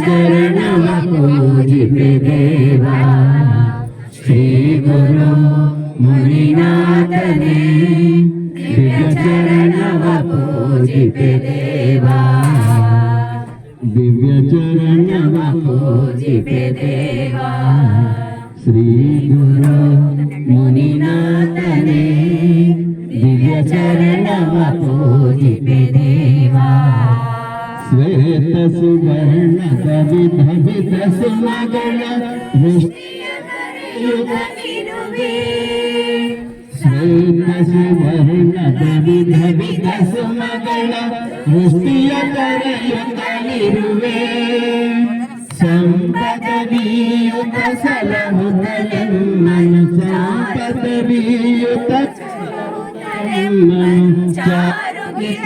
शरणमपूजित देवा श्रीगुरु मुनिनाथने दिव्यचरणमपूजित देवा दिव्यचरणमपूजित देवा दिव्य चरण दिव्यचरणमपूजित देवा सुवर्ण कवि भवित सुमगन श्वेत सुवर्ण कवि भवित सुमगन वृष्टिय करयुगलिरुवे संपदवियुत सलमुदलन्मन संपदवियुत सलमुदलन्मन चारुगिरीशरदे